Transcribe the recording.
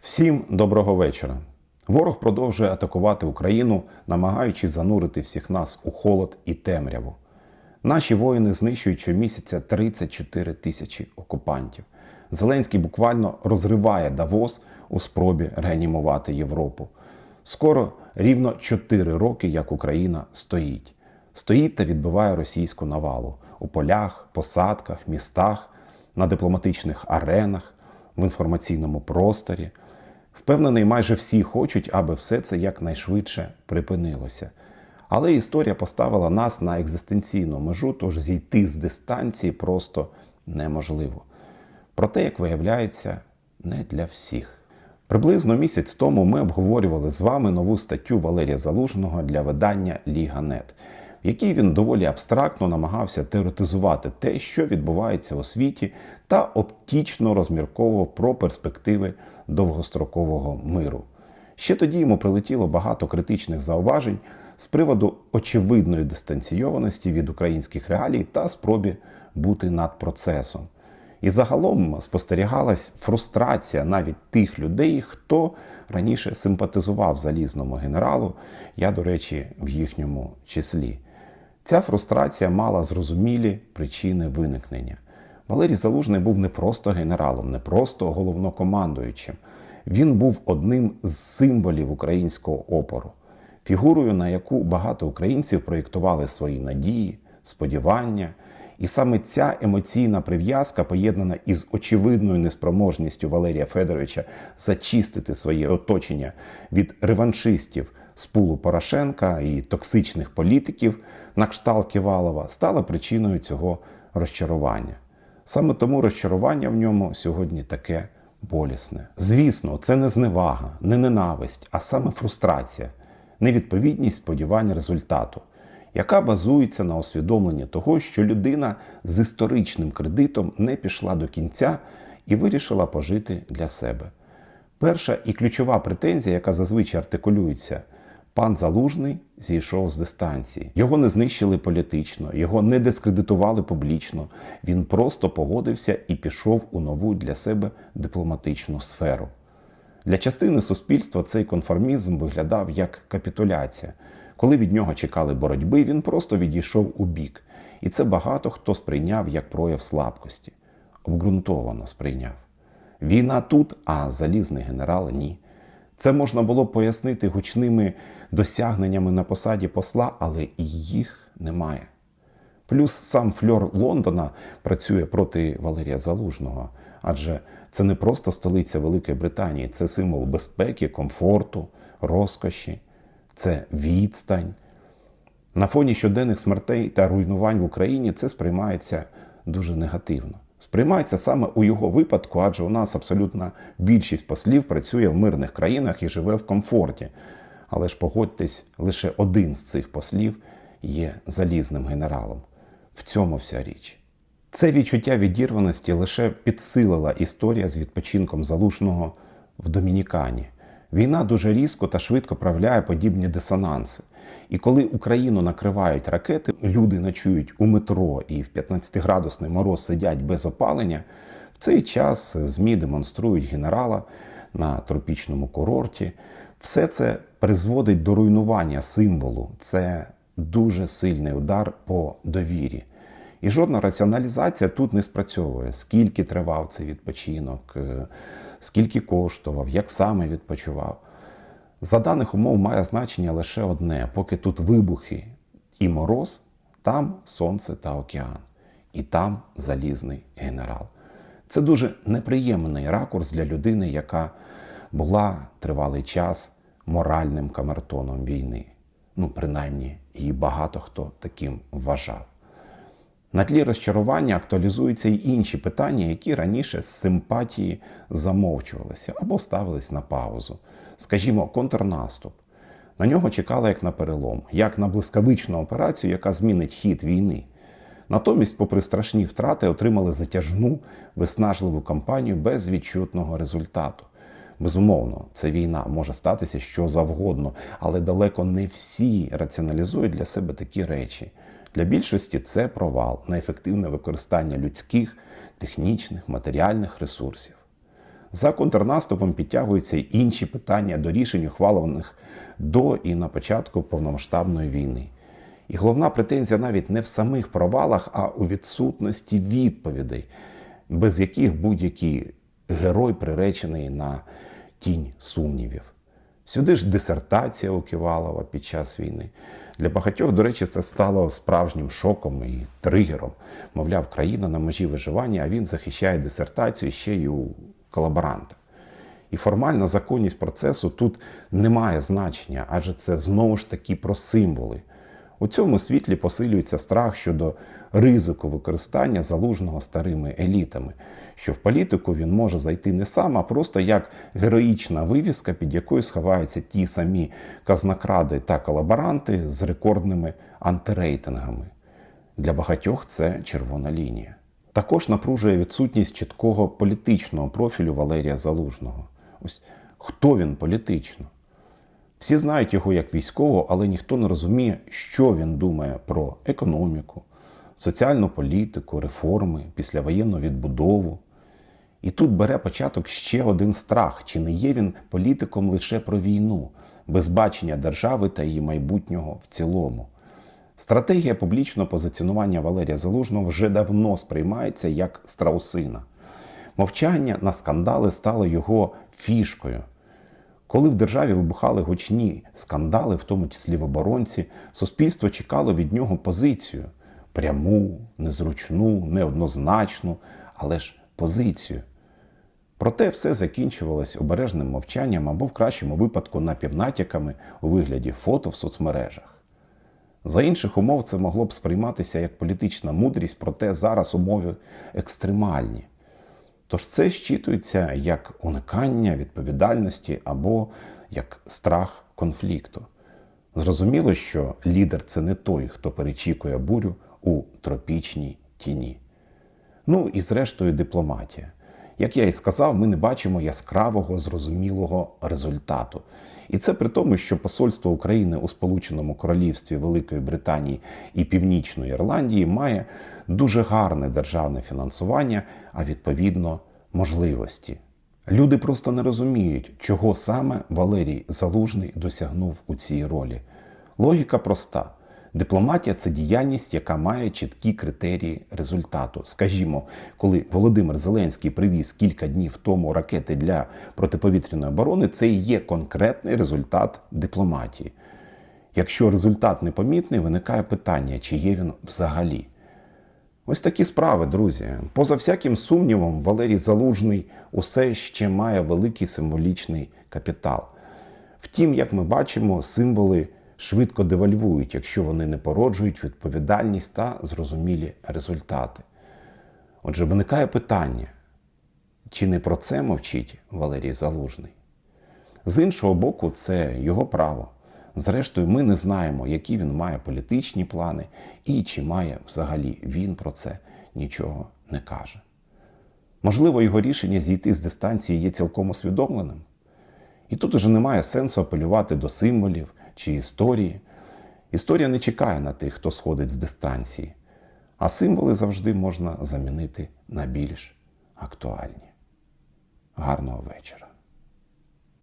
Всім доброго вечора. Ворог продовжує атакувати Україну, намагаючись занурити всіх нас у холод і темряву. Наші воїни знищують щомісяця 34 тисячі окупантів. Зеленський буквально розриває Давос у спробі реанімувати Європу. Скоро рівно 4 роки, як Україна стоїть. Стоїть та відбиває російську навалу у полях, посадках, містах, на дипломатичних аренах, в інформаційному просторі. Впевнений, майже всі хочуть, аби все це якнайшвидше припинилося. Але історія поставила нас на екзистенційну межу, тож зійти з дистанції просто неможливо. Проте, як виявляється, не для всіх. Приблизно місяць тому ми обговорювали з вами нову статтю Валерія Залужного для видання Ліга.нет, в якій він доволі абстрактно намагався теоретизувати те, що відбувається у світі, та оптічно розмірковував про перспективи довгострокового миру. Ще тоді йому прилетіло багато критичних зауважень з приводу очевидної дистанційованості від українських реалій та спробі бути над процесом. І загалом спостерігалась фрустрація навіть тих людей, хто раніше симпатизував залізному генералу, я, до речі, в їхньому числі. Ця фрустрація мала зрозумілі причини виникнення. Валерій Залужний був не просто генералом, не просто головнокомандуючим. Він був одним з символів українського опору, фігурою, на яку багато українців проєктували свої надії, сподівання. І саме ця емоційна прив'язка, поєднана із очевидною неспроможністю Валерія Федоровича зачистити своє оточення від реваншистів з пулу Порошенка і токсичних політиків на кшталт Ківалова, стала причиною цього розчарування. Саме тому розчарування в ньому сьогодні таке болісне. Звісно, це не зневага, не ненависть, а саме фрустрація, невідповідність сподівань результату, яка базується на усвідомленні того, що людина з історичним кредитом не пішла до кінця і вирішила пожити для себе. Перша і ключова претензія, яка зазвичай артикулюється, пан Залужний зійшов з дистанції. Його не знищили політично, його не дискредитували публічно. Він просто погодився і пішов у нову для себе дипломатичну сферу. Для частини суспільства цей конформізм виглядав як капітуляція. Коли від нього чекали боротьби, він просто відійшов у бік. І це багато хто сприйняв як прояв слабкості. Обґрунтовано сприйняв. Війна тут, а залізний генерал ні. Це можна було пояснити гучними досягненнями на посаді посла, але і їх немає. Плюс сам фльор Лондона працює проти Валерія Залужного, адже це не просто столиця Великої Британії, це символ безпеки, комфорту, розкоші, це відстань. На фоні щоденних смертей та руйнувань в Україні це сприймається дуже негативно. Сприймається саме у його випадку, адже у нас абсолютна більшість послів працює в мирних країнах і живе в комфорті. Але ж погодьтесь, лише один з цих послів є залізним генералом. В цьому вся річ. Це відчуття відірваності лише підсилила історія з відпочинком залужного в Домінікані. Війна дуже різко та швидко правляє подібні дисонанси. І коли Україну накривають ракети, люди ночують у метро і в 15-градусний мороз сидять без опалення, в цей час ЗМІ демонструють генерала на тропічному курорті. Все це призводить до руйнування символу. Це дуже сильний удар по довірі. І жодна раціоналізація тут не спрацьовує, скільки тривав цей відпочинок, скільки коштував, як саме відпочивав. За даних умов має значення лише одне: поки тут вибухи і мороз, там сонце та океан, і там залізний генерал. Це дуже неприємний ракурс для людини, яка була тривалий час моральним камертоном війни. Ну, принаймні, її багато хто таким вважав. На тлі розчарування актуалізуються й інші питання, які раніше з симпатії замовчувалися або ставились на паузу. Скажімо, контрнаступ. На нього чекали як на перелом, як на блискавичну операцію, яка змінить хід війни. Натомість, попри страшні втрати, отримали затяжну, виснажливу кампанію без відчутного результату. Безумовно, це війна може статися що завгодно, але далеко не всі раціоналізують для себе такі речі. Для більшості це провал на ефективне використання людських, технічних, матеріальних ресурсів. За контрнаступом підтягуються й інші питання до рішень, ухвалених до і на початку повномасштабної війни. І головна претензія навіть не в самих провалах, а у відсутності відповідей, без яких будь-який герой приречений на тінь сумнівів. Сюди ж дисертація у Ківалова під час війни. Для багатьох, до речі, це стало справжнім шоком і тригером. Мовляв, країна на межі виживання, а він захищає дисертацію ще й у колаборанта. І формальна законність процесу тут не має значення, адже це знову ж таки про символи. У цьому світлі посилюється страх щодо ризику використання залужного старими елітами, що в політику він може зайти не сам, а просто як героїчна вивіска, під якою сховаються ті самі казнокради та колаборанти з рекордними антирейтингами. Для багатьох це червона лінія. Також напружує відсутність чіткого політичного профілю Валерія Залужного. Ось хто він політично? Всі знають його як військового, але ніхто не розуміє, що він думає про економіку, соціальну політику, реформи, післявоєнну відбудову. І тут бере початок ще один страх: чи не є він політиком лише про війну, без бачення держави та її майбутнього в цілому. Стратегія публічного позиціонування Валерія Залужного вже давно сприймається як страусина. Мовчання на скандали стало його фішкою. Коли в державі вибухали гучні скандали, в тому числі в оборонці, суспільство чекало від нього позицію пряму, незручну, неоднозначну, але ж позицію. Проте все закінчувалось обережним мовчанням або в кращому випадку напівнатяками у вигляді фото в соцмережах. За інших умов це могло б сприйматися як політична мудрість, проте зараз умови екстремальні. Тож це щитується як уникання відповідальності або як страх конфлікту. Зрозуміло, що лідер це не той, хто перечікує бурю у тропічній тіні. Ну і зрештою дипломатія. Як я і сказав, ми не бачимо яскравого, зрозумілого результату. І це при тому, що посольство України у Сполученому Королівстві Великої Британії і Північної Ірландії має дуже гарне державне фінансування, а відповідно можливості. Люди просто не розуміють, чого саме Валерій Залужний досягнув у цій ролі. Логіка проста. Дипломатія це діяльність, яка має чіткі критерії результату. Скажімо, коли Володимир Зеленський привіз кілька днів тому ракети для протиповітряної оборони, це і є конкретний результат дипломатії. Якщо результат непомітний, виникає питання, чи є він взагалі. Ось такі справи, друзі. Поза всяким сумнівом, Валерій Залужний усе ще має великий символічний капітал. Втім, як ми бачимо, символи швидко девальвують, якщо вони не породжують відповідальність та зрозумілі результати. Отже, виникає питання, чи не про це мовчить Валерій Залужний? З іншого боку, це його право. Зрештою, ми не знаємо, які він має політичні плани і чи має взагалі він про це нічого не каже. Можливо, його рішення зійти з дистанції є цілком усвідомленим. І тут уже немає сенсу апелювати до символів чи історії. Історія не чекає на тих, хто сходить з дистанції, а символи завжди можна замінити на більш актуальні. Гарного вечора!